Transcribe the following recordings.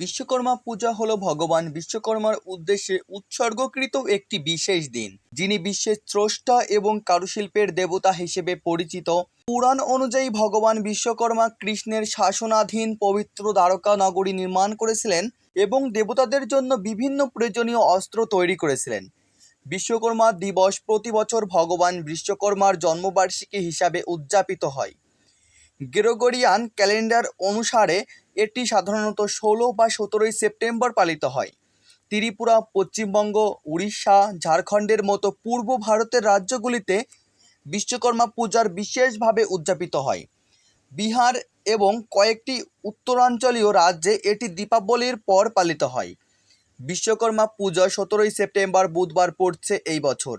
বিশ্বকর্মা পূজা হলো ভগবান বিশ্বকর্মার উদ্দেশ্যে উৎসর্গকৃত একটি বিশেষ দিন, যিনি বিশ্বের স্রষ্টা এবং কারুশিল্পের দেবতা হিসেবে পরিচিত। পুরাণ অনুযায়ী ভগবান বিশ্বকর্মা কৃষ্ণের শাসনাধীন পবিত্র দ্বারকা নগরী নির্মাণ করেছিলেন এবং দেবতাদের জন্য বিভিন্ন প্রয়োজনীয় অস্ত্র তৈরি করেছিলেন। বিশ্বকর্মা দিবস প্রতি বছর ভগবান বিশ্বকর্মার জন্মবার্ষিকী হিসাবে উদযাপিত হয়। গ্রেগরিয়ান ক্যালেন্ডার অনুসারে এটি সাধারণত ষোলো বা সতেরোই সেপ্টেম্বর পালিত হয়। ত্রিপুরা, পশ্চিমবঙ্গ, উড়িষ্যা, ঝাড়খণ্ডের মতো পূর্ব ভারতের রাজ্যগুলিতে বিশ্বকর্মা পূজার বিশেষভাবে উদযাপিত হয়। বিহার এবং কয়েকটি উত্তরাঞ্চলীয় রাজ্যে এটি দীপাবলির পর পালিত হয়। বিশ্বকর্মা পূজা সতেরোই সেপ্টেম্বর বুধবার পড়ছে এই বছর।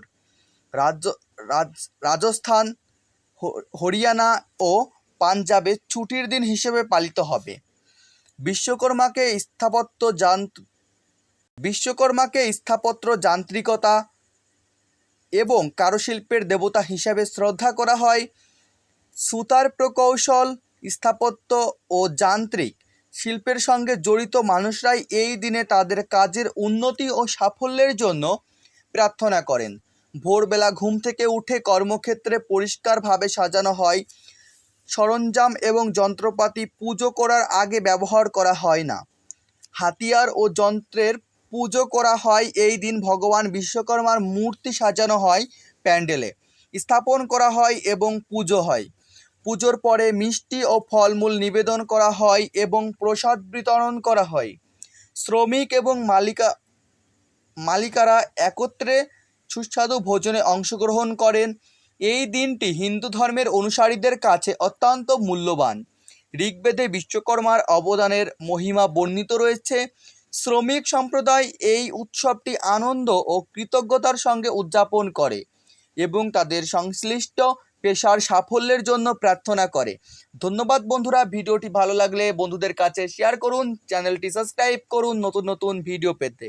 রাজ্য, রাজ- রাজস্থান হরিয়ানা ও পাঞ্জাবে ছুটির দিন হিসেবে পালিত হবে। বিশ্বকর্মাকে স্থাপত্য যান্ত্র বিশ্বকর্মাকে স্থাপত্য যান্ত্রিকতা এবং কারুশিল্পের দেবতা হিসাবে শ্রদ্ধা করা হয়। সুতার প্রকৌশল, স্থাপত্য ও যান্ত্রিক শিল্পের সঙ্গে জড়িত মানুষরাই এই দিনে তাদের কাজের উন্নতি ও সাফল্যের জন্য প্রার্থনা করেন। ভোরবেলা ঘুম থেকে উঠে কর্মক্ষেত্রে পরিষ্কারভাবে সাজানো হয়। সরঞ্জাম এবং যন্ত্রপাতি পুজো করার আগে ব্যবহার করা হয় না। হাতিয়ার ও যন্ত্রের পুজো করা হয় এই দিন ভগবান বিশ্বকর্মার মূর্তি সাজানো হয় প্যান্ডেলে। স্থাপন করা হয় এবং পুজো হয়। পুজোর পরে মিষ্টি ও ফলমূল নিবেদন করা হয় এবং প্রসাদ বিতরণ করা হয়। শ্রমিক এবং মালিকা, মালিকারা একত্রে সুস্বাদু ভোজনে অংশগ্রহণ করেন। এই দিনটি হিন্দু ধর্মের অনুসারীদের কাছে অত্যন্ত মূল্যবান। ঋগ্বেদে বিশ্বকর্মার অবদানের মহিমা বর্ণিত রয়েছে। শ্রমিক সম্প্রদায় এই উৎসবটি আনন্দ ও কৃতজ্ঞতার সঙ্গে উদযাপন করে এবং তাদের সংশ্লিষ্ট পেশার সাফল্যের জন্য প্রার্থনা করে। ধন্যবাদ বন্ধুরা, ভিডিওটি ভালো লাগলে বন্ধুদের কাছে শেয়ার করুন, চ্যানেলটি সাবস্ক্রাইব করুন নতুন নতুন ভিডিও পেতে।